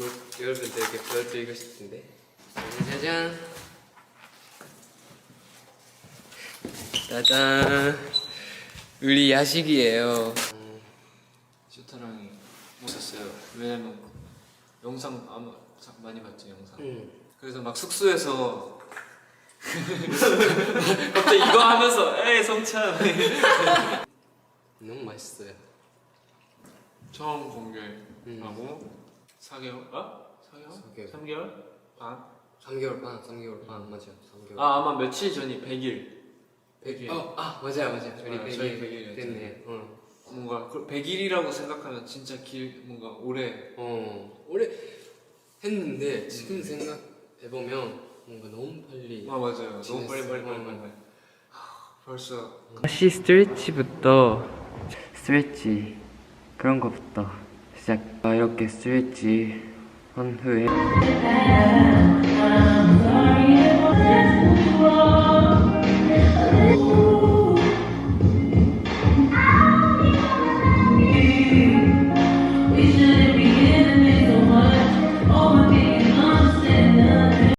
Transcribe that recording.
뭐, 여러분들에게 보여드리고 싶은데. 짜잔. 짜잔. 우리 야식이에요. 슈타랑이 못 샀어요. 왜냐면 영상 아마 자- 많이 봤죠 영상. 응. 그래서 막 숙소에서 갑자기 이거 하면서 에이 성찬. 너무 맛있어요. 처음 공개하고 4개월 아 4개월 4개월. 3개월 반. 3개월 반 3개월 반 맞아요 3개월 아 아마 며칠 전이 100일. 100일 어, 아 맞아요 맞아요 저희 아, 100일 저희 100일 됐네 어. 뭔가 100일이라고 생각하면 진짜 길 뭔가 오래 어 오래 했는데 지금 생각해 보면 뭔가 너무 빨리 아 맞아요. 너무 지냈어. 빨리 빨리 빨리 어. 빨리. 빨리. 하, 벌써 다시 스트레치부터 스트레치 그런 거부터 시작하였겠을지. 아, 헌후에.